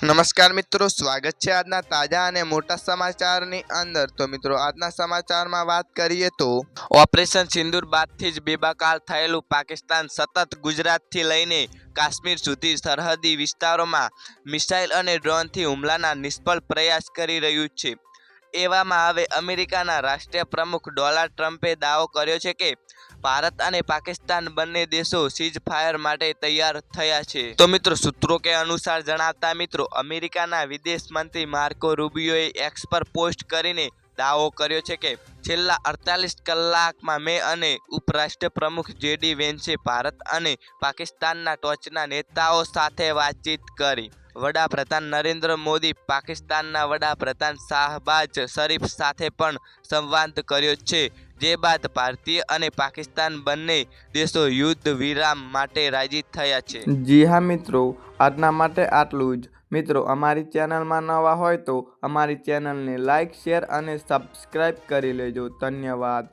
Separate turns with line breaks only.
નમસ્કાર મિત્રો, સ્વાગત છે આજના તાજા અને મોટા સમાચારની અંદર. તો મિત્રો, આજના સમાચારમાં વાત કરીએ તો ઓપરેશન સિંદૂર બાદથી જ બેબાકાલ થયેલું પાકિસ્તાન સતત ગુજરાતથી લઈને કાશ્મીર સુધી સરહદી વિસ્તારોમાં મિસાઇલ અને ડ્રોનથી હુમલાના નિષ્ફળ પ્રયાસ કરી રહ્યું છે. એવામાં હવે અમેરિકાના રાષ્ટ્રીય પ્રમુખ ડોનાલ્ડ ટ્રમ્પે દાવો કર્યો છે કે ભારત અને પાકિસ્તાન બંને દેશો સીઝ ફાયર માટે તૈયાર થયા છે. તો મિત્રો, સૂત્રો કે અનુસાર જણાવતા મિત્રો, અમેરિકાના વિદેશ મંત્રી માર્કો રૂબિયોએ એક્સ પર પોસ્ટ કરીને દાવો કર્યો છે કે છેલ્લા અડતાલીસ કલાકમાં મેં અને ઉપરાષ્ટ્ર પ્રમુખ જેડી વેન્સે ભારત અને પાકિસ્તાનના ટોચના નેતાઓ સાથે વાતચીત કરી. વડાપ્રધાન નરેન્દ્ર મોદી પાકિસ્તાનના વડાપ્રધાન શાહબાજ શરીફ સાથે પણ સંવાદ કર્યો છે. જે બાદ ભારતીય અને પાકિસ્તાન બંને દેશો યુદ્ધ વિરામ માટે રાજી થયા છે.
જી હા મિત્રો, આજના માટે આટલું જ. મિત્રો, અમારી ચેનલમાં નવા હોય તો અમારી ચેનલને લાઇક શેર અને સબસ્ક્રાઈબ કરી લેજો. ધન્યવાદ.